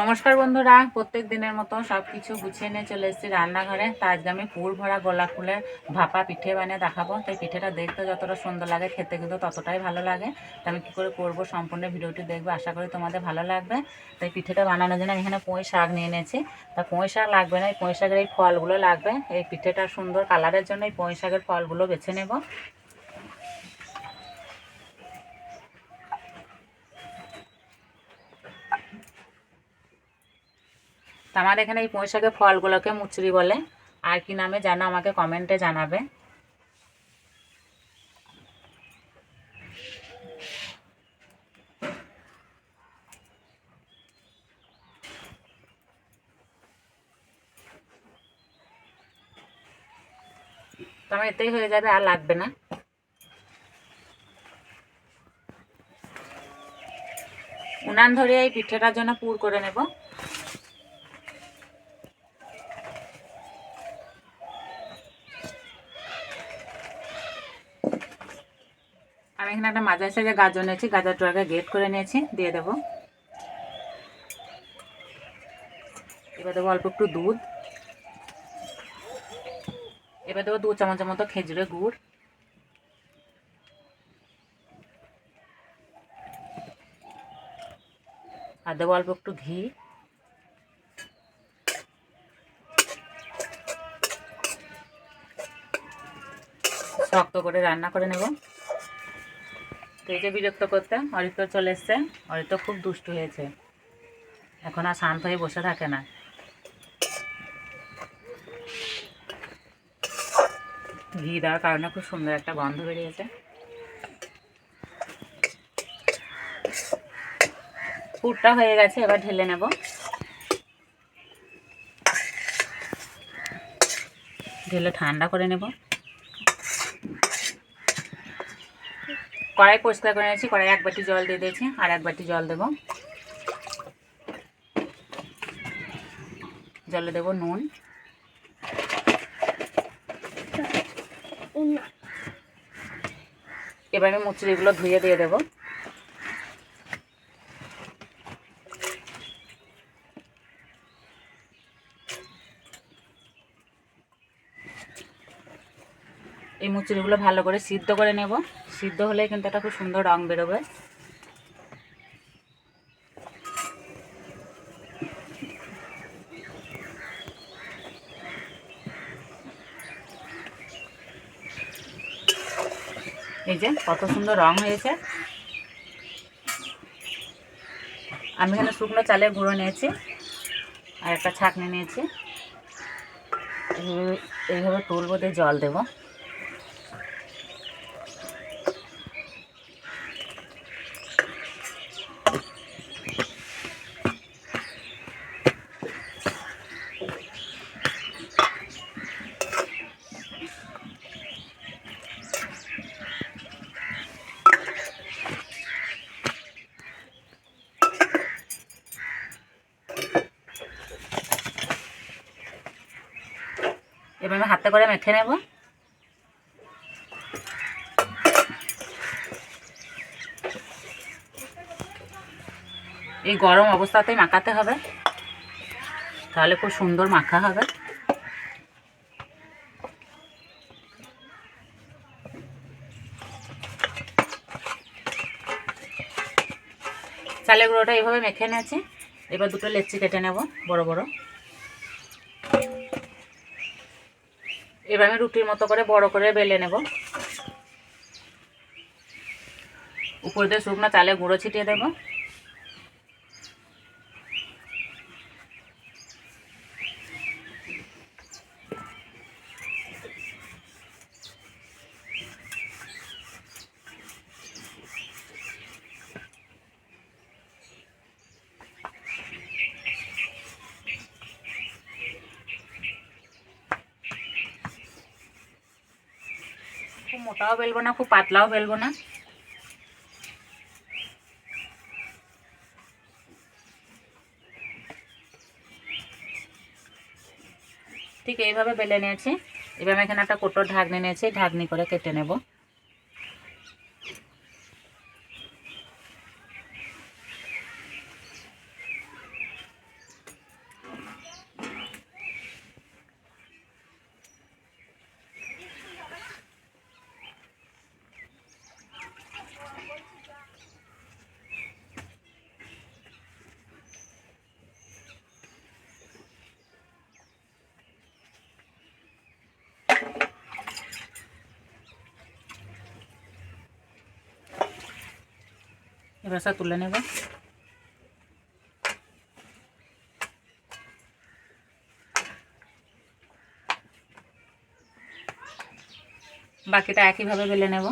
নমস্কার বন্ধুরা, প্রত্যেক দিনের মতো সব কিছু গুছিয়ে নিয়ে চলে এসেছি রান্নাঘরে। তা আজকে আমি পুর ভরা গোলাপ ফুলের ভাপা পিঠে বানিয়ে দেখাবো। তাই পিঠেটা দেখতে যতটা সুন্দর লাগে, খেতে কিন্তু ততটাই ভালো লাগে। তা আমি কী করে করব, সম্পূর্ণ ভিডিওটি দেখবে, আশা করি তোমাদের ভালো লাগবে। তাই পিঠেটা বানানোর জন্য আমি এখানে পুঁই শাক নিয়ে নিয়েছি তা পুঁই শাক লাগবে না, এই পুঁই শাকের এই ফলগুলো লাগবে। এই পিঠেটা সুন্দর কালারের জন্য এই পুঁই শাকের ফলগুলো বেছে নেব। তো আমার এখানে এই পুঁই শাকের ফলগুলোকে মুচড়ি বলে। আর কি নামে জানো আমাকে কমেন্টে জানাবে। তো আমার এতেই হয়ে যাবে, আর লাগবে না। উনান ধরে এই পিঠেটার জন্য পুর করে নেব। মাঝারি সাইজে গাজর নিয়েছি গাজরটাকে গেট করে নিয়েছি, দিয়ে দেবো। এবার দেবো অল্প একটু দুধ। এবার দেবো দু চামচের মতো খেজুরের গুড়। আর দেবো অল্প একটু ঘি। শক্ত করে রান্না করে নেব। তো এই যে বিরক্ত করতে, অরিত্র চলে এসছে। অরিত্র খুব দুষ্ট হয়েছে। এখন আর শান্ত হয়ে বসে থাকে না। ঘি দেওয়ার কারণে খুব সুন্দর একটা গন্ধ বেরিয়েছে। পুরটা হয়ে গেছে, এবার ঢেলে নেব। ঢেলে ঠান্ডা করে নেব। কড়াই পরিষ্কার করে নিয়েছি কড়াই এক বাটি জল দিয়ে দিয়েছি আর এক বাটি জল দেব। জলে দেব নুন। এবার আমি মুচুরিগুলো ধুয়ে দিয়ে দেবো। এই মুচুরিগুলো ভালো করে সিদ্ধ করে নেব। সিদ্ধ হলে কিন্তু একটা খুব সুন্দর রং বেরোবে। এই যে কত সুন্দর রং হয়েছে। আমি এখানে শুকনো চালের গুঁড়ো নিয়েছি আর একটা ছাঁকনি নিয়েছি। এইভাবে তুলবো দিয়ে জল দেবো। এবার আমি হাতে করে মেখে নেব। এই গরম অবস্থাতেই মাখাতে হবে। তাহলে খুব সুন্দর মাখা হবে। চালের গুঁড়োটা এইভাবে মেখে নিয়েছি। এবার দুটো লেচি কেটে নেব, বড় বড়। এবার আমি রুটির মতো করে বড় করে বেলে নেব। উপর দিয়ে শুকনো চালে গুঁড়ো ছিটিয়ে দেব। মোটাও বেলবো না, খুব পাতলাও বেলবো না। ঠিক এইভাবে বেলে নিয়েছি। এবার আমি এখানে একটা কোটোর ঢাকনি নিয়েছি, ঢাকনি করে কেটে নেব। রসা তুলে নেব বাকিটা একইভাবে বেলে নেব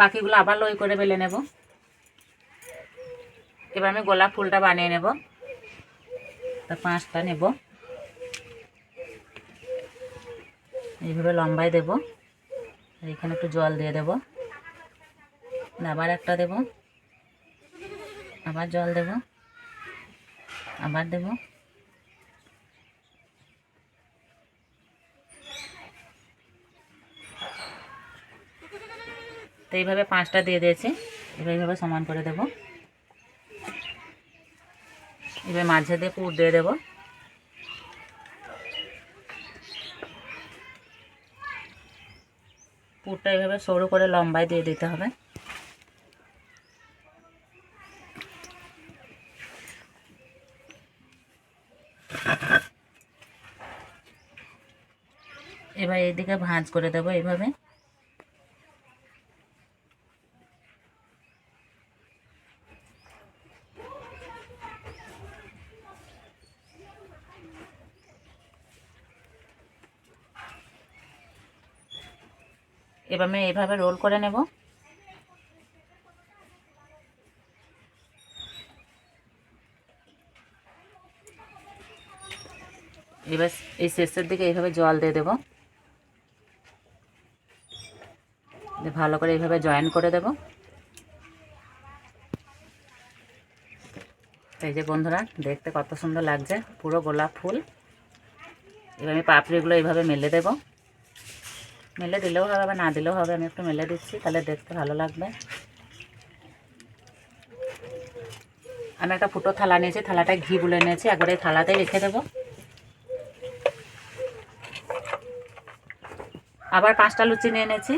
বাকিগুলো আবার লই করে বেলে নেব। এবার আমি গোলাপ ফুলটা বানিয়ে নেব। তা পাঁচটা নেব। এইভাবে লম্বায় দেব। এখানে একটু জল দিয়ে দেব। আবার একটা দেব। আবার জল দেব। আবার দেব। তো এইভাবে পাঁচটা দিয়ে দিয়েছি। এবার এইভাবে সমান করে দেব। এবার মাঝে দিয়ে পুর দিয়ে দেব। পুরটা এইভাবে সরু করে লম্বায় দিয়ে দিতে হবে। এবার এদিকে ভাঁজ করে দেবো এইভাবে। এবার আমি এভাবে রোল করে নেব। এবার এই শেষের দিকে এইভাবে জল দিয়ে দেব। ভালো করে এইভাবে জয়েন করে দেব। এই যে বন্ধুরা, দেখতে কত সুন্দর লাগছে, পুরো গোলাপ ফুল। এবার আমি পাপড়িগুলো এইভাবে মেলে দেবো। মেলে দিলেও হবে না দিলেও হবে, আমি একটু মেলে দিচ্ছি, তাহলে দেখতে ভালো লাগবে। আমি একটা ফুটো থালা নিয়েছি, থালাটায় ঘি বলে নিয়েছি, একবার এই থালাতেই রেখে দেবো। আবার পাঁচটা লুচি নিয়ে নিয়েছি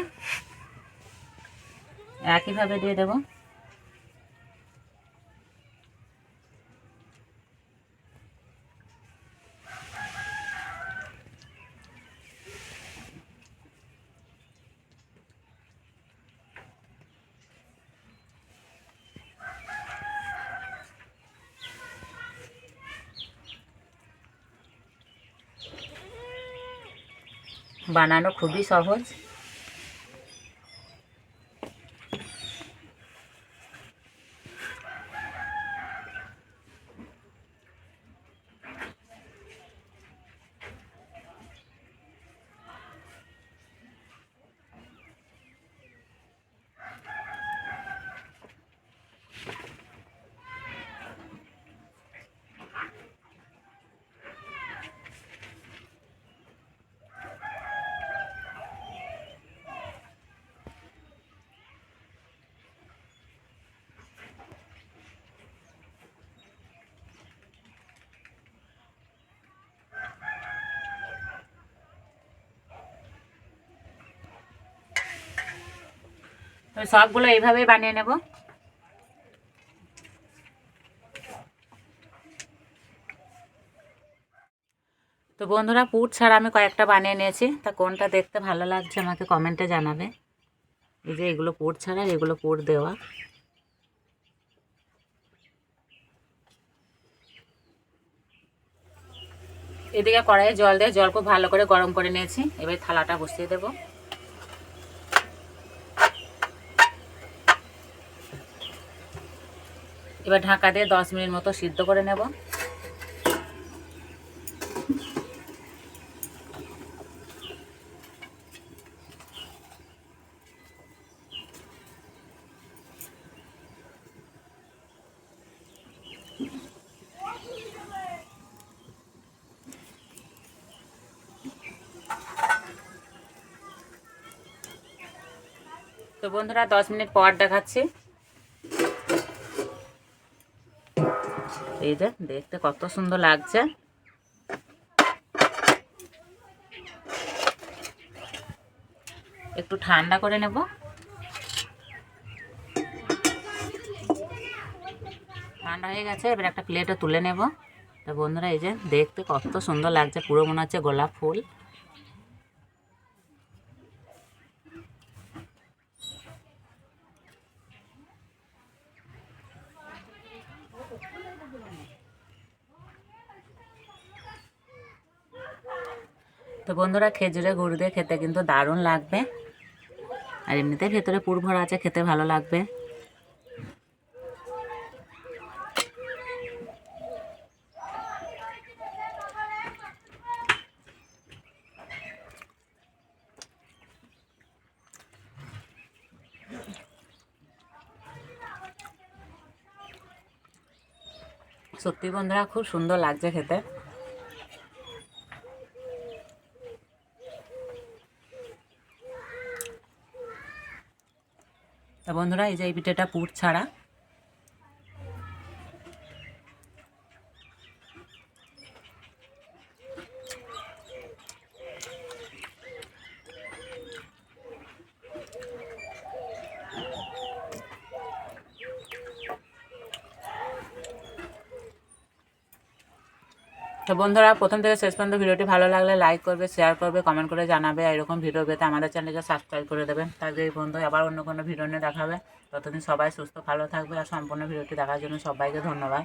একইভাবে দিয়ে দেব। বানানো খুবই সহজ। সবগুলো এইভাবেই বানিয়ে নেব। তো বন্ধুরা, পুর ছাড়া আমি কয়েকটা বানিয়ে নিয়েছি। তা কোনটা দেখতে ভালো লাগছে আমাকে কমেন্টে জানাবে। এই যে এগুলো পুর ছাড়া, এগুলো পুর দেওয়া। এদিকে কড়াইয়ে জল দিয়ে জল খুব ভালো করে গরম করে নিয়েছি। এবার থালাটা বসিয়ে দেবো। এবার ঢাকা দিয়ে দশ মিনিট মতো সিদ্ধ করে নেব। তো বন্ধুরা, দশ মিনিট পর দেখাচ্ছি। এই যে, দেখতে কত সুন্দর লাগছে। একটু ঠান্ডা করে নেব। ঠান্ডা হয়ে গেছে, এবার একটা প্লেটে তুলে নেব। তো বন্ধুরা, এই যে দেখতে কত সুন্দর লাগছে, পুরো মনে হচ্ছে গোলাপ ফুল। তো বন্ধুরা খেজুরে গুড় দিয়ে খেতে কিন্তু দারুণ লাগবে। আর এমনিতে ভেতরে পুর ভরা আছে, খেতে ভালো লাগবে। সত্যি বন্ধুরা, খুব সুন্দর লাগছে খেতে। তা বন্ধুরা এই যে এই পিঠেটা পুর ছাড়া তো বন্ধুরা, প্রথম থেকে শেষ পর্যন্ত ভিডিওটি ভালো লাগলে লাইক করবে শেয়ার করবে কমেন্ট করে জানাবে। এরকম ভিডিও পেতে আমাদের চ্যানেলকে সাবস্ক্রাইব করে দেবেন। তাহলে এই বন্ধু আবার অন্য কোনো ভিডিও নিয়ে দেখাবে ততদিন সবাই সুস্থ, ভালো থাকবে। আর সম্পূর্ণ ভিডিওটি দেখার জন্য সবাইকে ধন্যবাদ।